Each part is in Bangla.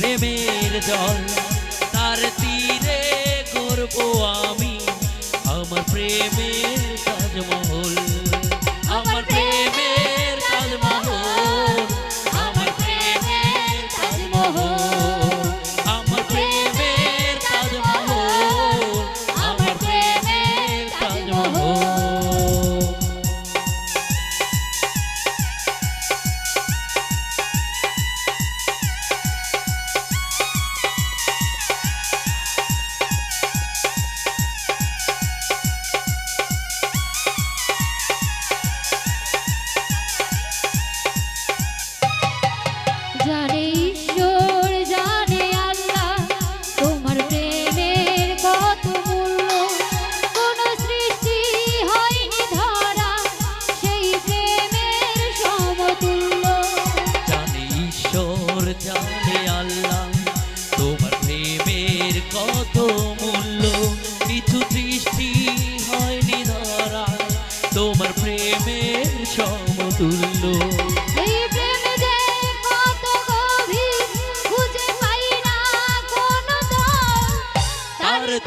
প্রেমের জল তার তীরে করব আমি আমার প্রেমের তাজমহল। আল্লাহ তোমার প্রেমের কত মূল্য? কিছু দৃষ্টি হয়নি ধরা তোমার প্রেমের সমতুল্য।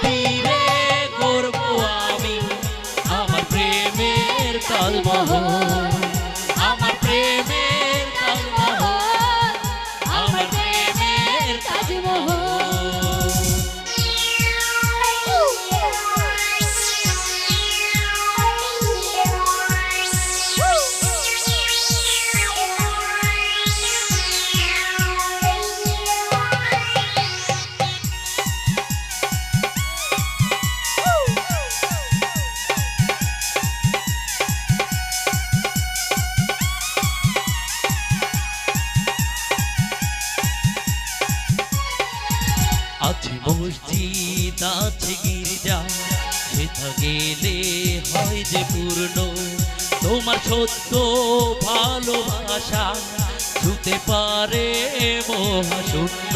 তীরে করব আমি আমার প্রেমের কালমহল আছে মসজিদ, আছে গির্জা। সেটা গেলে হয় যে পূর্ণ। তোমার সত্য ভালোবাসা, ছুতে পারে মহাশূন্য।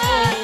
Oh.